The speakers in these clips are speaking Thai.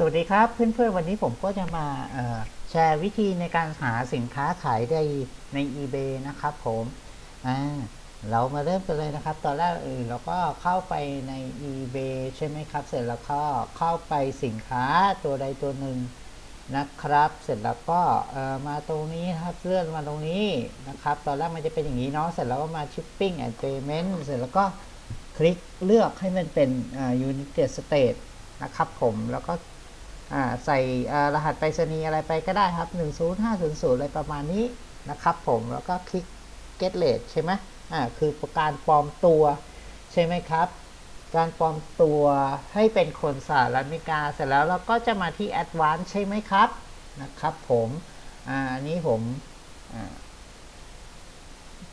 สวัสดีครับเพื่อนๆวันนี้ผมก็จะมาแชร์วิธีในการหาสินค้าขายได้ใน eBay นะครับผมเรามาเริ่มกันเลยนะครับ ตอนแรกเออเราก็เข้าไปใน eBay ใช่ไหมครับ เสร็จแล้วก็เข้าไปสินค้าตัวใดตัวหนึ่งนะครับ เสร็จแล้วก็มาตรงนี้ครับเลื่อนมาตรงนี้นะครับ ตอนแรกมันจะเป็นอย่างนี้เนาะเสร็จแล้วก็มา shipping and payment เสร็จแล้วก็คลิกเลือกให้มันเป็น United States นะครับผมแล้วก็ ใส่รหัสไปรษณีย์อะไรไปก็ได้ครับ 10500 อะไรประมาณนี้นะครับผมแล้วก็คลิก get rate ใช่ไหมอ่าคือการปลอมตัวใช่ไหมครับ การปลอมตัวให้เป็นคนสหรัฐอเมริกาเสร็จแล้วเราก็จะมาที่ advanced ใช่ไหมครับนะครับผมอ่าอันนี้ผม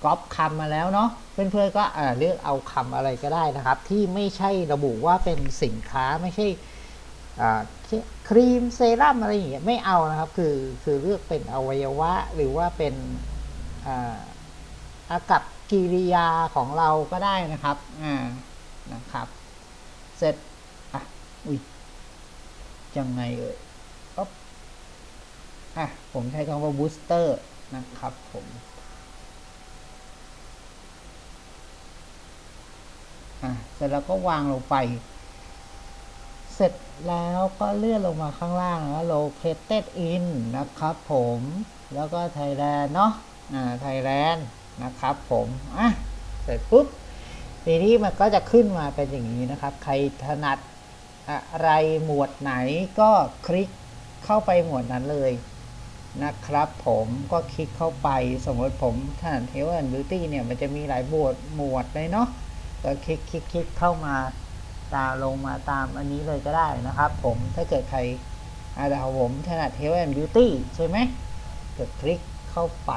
ก๊อปคำมาแล้วเนาะเพื่อนๆก็เลือกเอาคำอะไรก็ได้นะครับ ที่ไม่ใช่ระบุว่าเป็นสินค้าไม่ใช่ ครีมเซรั่มอะไรอย่างเงี้ยไม่เอานะครับ คือคือเลือกเป็นอวัยวะ หรือว่าเป็นอาอากับกิริยาของเราก็ได้นะครับอ่านะครับ เสร็จอะอุ้ยยังไงเอ่ยอ๊บอะผมใช้คำว่าบูสเตอร์นะครับผมอะเสร็จแล้วก็วางลงไป เสร็จแล้วก็เลื่อนลงมาข้างล่างนะ located in นะครับผมแล้วก็ Thailand เนาะอ่า Thailand นะครับผมอะเสร็จปุ๊บทีนี้มันก็จะขึ้นมาเป็นอย่างนี้นะครับ ใครถนัดอะไรหมวดไหนก็คลิกเข้าไปหมวดนั้นเลยนะครับผมก็คลิกเข้าไปสมมติผมถนัด Health and Beauty เนี่ยมันจะมีหลายหมวดหมวดเลยเนาะก็คลิกคลิกคลิกเข้ามา ตามลงมาตามอันนี้เลยก็ได้นะครับ ผมถ้าเกิดใครอาจจะผมถนัด Health and Beauty ใช่ไหมกดคลิกเข้าไป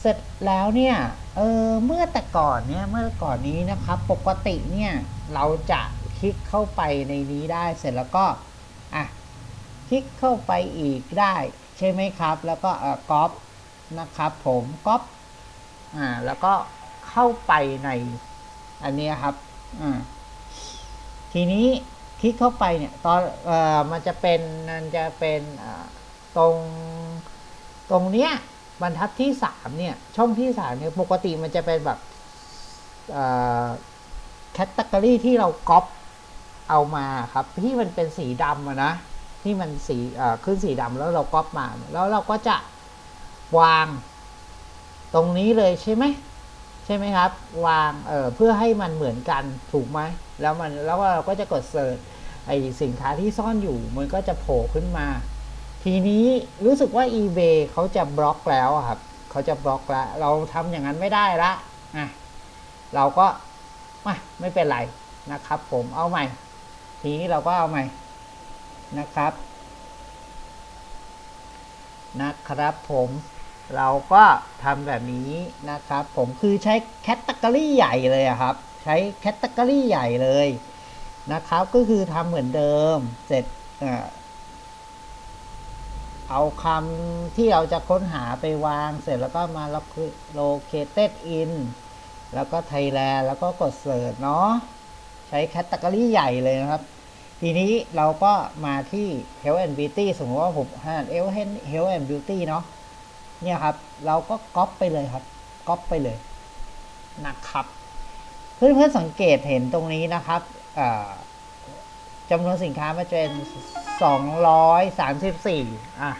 เสร็จแล้วเนี่ย เออเมื่อแต่ก่อนเนี่ย เมื่อก่อนนี้นะครับ ปกติเนี่ย เราจะคลิกเข้าไปในนี้ได้ เสร็จแล้วก็ อะ คลิกเข้าไปอีกได้ ใช่ไหมครับ แล้วก็เออก๊อปนะครับผมก๊อปอ่า แล้วก็เข้าไปในอันนี้ครับ อ่า ทีนี้คลิกเข้าไปเนี่ยตอนเอ่อมันจะเป็นมันจะเป็นตรงตรงเนี้ยบรรทัดที่สามเนี่ยช่องที่สามเนี่ยปกติมันจะเป็นแบบแคตตากรีที่เราก๊อปเอามาครับที่มันเป็นสีดำนะที่มันสีขึ้นสีดำแล้วเราก๊อปมา แล้วเราก็จะวางตรงนี้เลยใช่ไหม ช่ไหมครับ วางเเพื่อให้มันเหมือนกันถูกไหมแล้วมันแล้วเราก็จะกดเสิร์ชไอสินค้าที่ซ่อนอยู่มันก็จะโผล่ขึ้นมา ทีนี้รู้สึกว่า eBay เขาจะบล็อกแล้วครับเขาจะบล็อกแล้วเราทำอย่างนั้นไม่ได้ละอะเราก็ไม่ไม่เป็นไรนะครับ ผมเอาใหม่ ทีนี้เราก็เอาใหม่นะครับ นะครับผม เราก็ทำแบบนี้นะครับ ผมคือใช้แคตตากรีใหญ่เลยครับ ใช้แคตตากรีใหญ่เลยนะครับก็คือทำเหมือนเดิมเสร็จเอาคำที่เราจะค้นหาไปวางเสร็จแล้วก็มา located in แล้วก็ Thailand แล้วก็กดเสิร์ชเนาะใช้แคตตากรีใหญ่เลยนะครับ ทีนี้เราก็มาที่ Health and Beauty สมมติว่าผมหา Health and Beauty เนาะ เนี่ยครับ เราก็ก๊อปไปเลยครับก๊อปไปเลยนะครับ เพื่อนๆสังเกตเห็นตรงนี้นะครับจำนวนสินค้ามันจะเป็น 234 อะ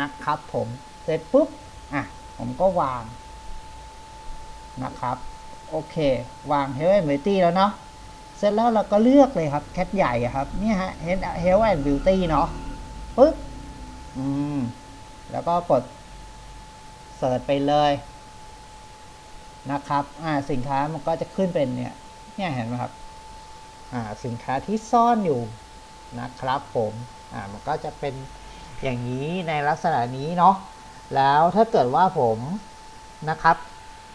นะครับผม เสร็จปุ๊บ อะ ผมก็วาง นะครับ โอเค วาง Health and Beauty แล้วเนาะ เสร็จแล้วเราก็เลือกเลยครับ แคทใหญ่ครับ นี่ฮะ Health and Beauty เนาะ ปึ๊บ อืม แล้วก็กด เสิร์ชไปเลยนะครับอ่าสินค้ามันก็จะขึ้นเป็นเนี่ยเนี่ยเห็นไหมครับอ่าสินค้าที่ซ่อนอยู่นะครับผมอ่ามันก็จะเป็นอย่างนี้ในลักษณะนี้เนาะแล้วถ้าเกิดว่าผมนะครับ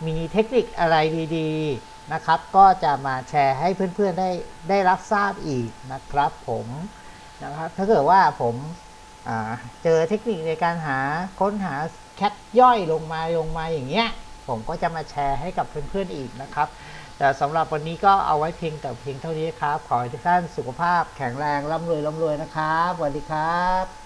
มีเทคนิคอะไรดีๆนะครับ ก็จะมาแชร์ให้เพื่อนๆได้ได้รับทราบอีกนะครับผมนะครับถ้าเกิดว่าผม เจอเทคนิคในการหาค้นหาแคทย่อยลงมาลงมาอย่างเงี้ย ผมก็จะมาแชร์ให้กับเพื่อนๆอีกนะครับ แต่สำหรับวันนี้ก็เอาไว้เพียงแต่เพียงเท่านี้ครับ ขอให้ทุกท่านสุขภาพแข็งแรงร่ำรวยร่ำรวยนะครับสวัสดีครับ